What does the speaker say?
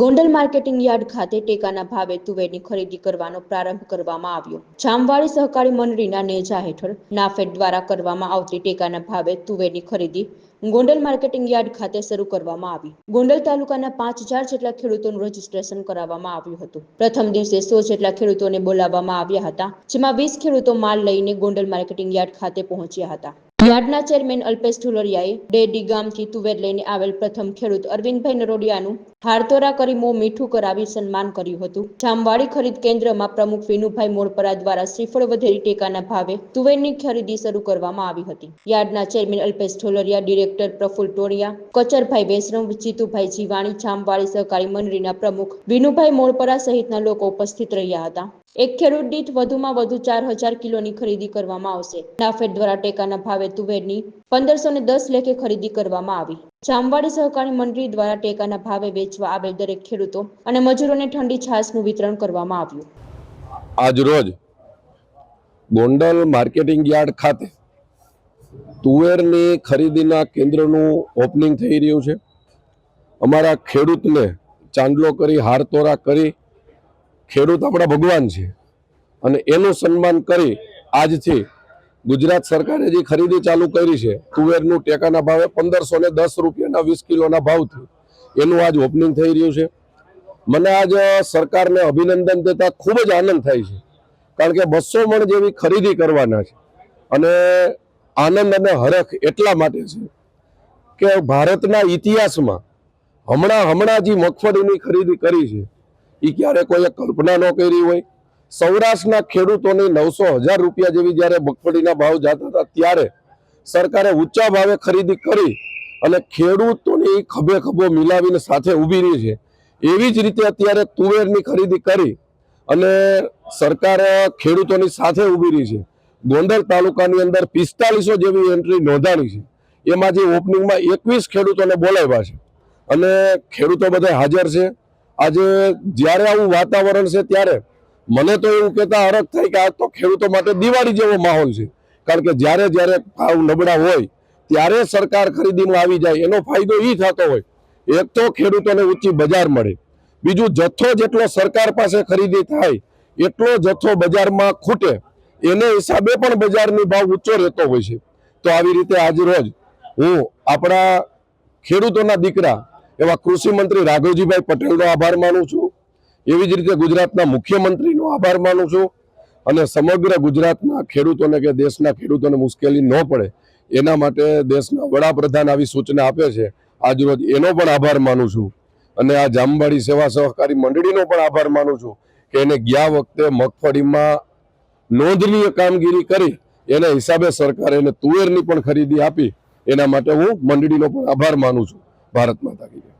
Gondal marketing yard ખાતે ટેકાના ભાવે તુવેરની ખરીદી કરવાનો પ્રારંભ કરવામાં આવ્યો. જામવાળી સહકારી મંડળીના નેજા હેઠળ નાફેડ દ્વારા કરવામાં આવતી ટેકાના ભાવે તુવેરની ખરીદી ગોંડલ માર્કેટિંગ યાર્ડ ખાતે શરૂ કરવામાં આવી. ગોંડલ તાલુકાના પાંચ હજાર જેટલા ખેડૂતોનું રજીસ્ટ્રેશન કરાવવામાં આવ્યું હતું. પ્રથમ દિવસે સો જેટલા ખેડૂતોને બોલાવવામાં આવ્યા હતા, જેમાં વીસ ખેડૂતો માલ લઈને ગોંડલ માર્કેટિંગ યાર્ડ ખાતે પહોંચ્યા હતા. યાર્ડના ચેરમેન અલ્પેશ ઢોલરિયાએ ડેડી ગામથી તુવેર લઈને આવેલ પ્રથમ ખેડૂત અરવિંદભાઈ નરોડિયાનું હારતોરા કરી મો મીઠું કરાવી સન્માન કર્યું હતું. જામવાડી ખરીદ કેન્દ્રમાં પ્રમુખ વિનુભાઈ મોરપરા દ્વારા શ્રીફળ વધેરી ટેકાના ભાવે તુવેરની ખરીદી શરૂ કરવામાં આવી હતી. યાર્ડના ચેરમેન અલ્પેશ ઢોલરિયા, ડિરેક્ટર પ્રફુલ ટોળિયા કચરભાઈ વૈષ્ણવ જીતુભાઈ જીવાણી, જામવાડી સહકારી મંડળીના પ્રમુખ વિનુભાઈ મોરપરા સહિતના લોકો ઉપસ્થિત રહ્યા હતા. એક ખેડૂત દીઠ વધુમાં વધુ ચાર હજાર કિલોની ખરીદી કરવામાં આવશે. નાફેડ દ્વારા ટેકાના ભાવે તુવેરની પંદરસો ને દસ લેખે ખરીદી કરવામાં આવી. જામવાડી સહકારી મંડળી દ્વારા ટેકાના ભાવે વેચવા આવેલ દરેક ખેડૂતો અને મજૂરોને ઠંડી છાશનું વિતરણ કરવામાં આવ્યું. આજરોજ ગોંડલ માર્કેટિંગ યાર્ડ ખાતે તુવેરની ખરીદીના કેન્દ્રનું ઓપનિંગ થઈ રહ્યું છે. અમારા ખેડૂતને ચાંદલો કરી, હારતોરા કરી ખેડૂત આપણા ભગવાન છે. અને એનું સન્માન કરી આજથી ગુજરાત સરકારે જે ખરીદી ચાલુ કરી છે, તુવેરનું ટેકાના ભાવે પંદરસો ને દસ રૂપિયાના વીસ કિલોના ભાવથી, એનું આજ ઓપનિંગ થઈ રહ્યું છે. મને આજ સરકારને અભિનંદન દેતા ખૂબ જ આનંદ થાય છે. કારણ કે બસો મણ જેવી ખરીદી કરવાના છે. અને આનંદ અને હરખ એટલા માટે છે કે ભારતના ઇતિહાસમાં હમણાં હમણાં જે મગફળીની ખરીદી કરી છે. એ ક્યારે કોઈએ કલ્પના ન કરી હોય. સૌરાષ્ટ્રના ખેડૂતોની નવસો હજાર રૂપિયા જેવી જ્યારે મગફળીના ભાવ જતા હતા ત્યારે સરકારે ઊંચા ભાવે ખરીદી કરી અને ખેડૂતોની ખભે ખભો મિલાવીને સાથે ઊભી રહી છે. એવી જ રીતે અત્યારે તુવેરની ખરીદી કરી અને સરકાર ખેડૂતોની સાથે ઊભી રહી છે. ગોંડલ તાલુકાની અંદર પિસ્તાલીસો જેવી એન્ટ્રી નોંધાણી છે. એમાં જે ઓપનિંગમાં એકવીસ ખેડૂતોને બોલાવ્યા છે. અને ખેડૂતો બધા હાજર છે. આજે જ્યારે આવું વાતાવરણ છે ત્યારે મને તો એવું કહેતા હરખ થાય કે આ તો ખેડૂતો માટે દિવાળી જેવો માહોલ છે. કારણ કે જ્યારે જ્યારે ભાવ નબળા હોય, ત્યારે સરકાર ખરીદીમાં આવી જાય. એનો ફાયદો એ થતો હોય, એક તો ખેડૂતોને ઊંચી બજાર મળે. બીજું જથ્થો જેટલો સરકાર પાસે ખરીદી થાય, એટલો જથ્થો બજારમાં ખૂટે. એને હિસાબે પણ બજારની ભાવ ઊંચો રહેતો હોય છે. તો આવી રીતે આજ રોજ હું આપણા ખેડૂતોના દીકરા એવા કૃષિ મંત્રી રાઘવજીભાઈ પટેલનો આભાર માનું છું. એવી જ રીતે ગુજરાતના મુખ્યમંત્રીનો આભાર માનું છું. અને સમગ્ર ગુજરાતના ખેડૂતોને કે દેશના ખેડૂતોને મુશ્કેલી ન પડે, એના માટે દેશના વડાપ્રધાન આવી સૂચના આપે છે. આજરોજ એનો પણ આભાર માનું છું. અને આ જામવાડી સેવા સહકારી મંડળીનો પણ આભાર માનું છું કે એને ગયા વખતે મગફળીમાં નોંધનીય કામગીરી કરી, એના હિસાબે સરકારે એને તુવેરની પણ ખરીદી આપી. એના માટે હું મંડળીનો પણ આભાર માનું છું. ભારત માતા કી.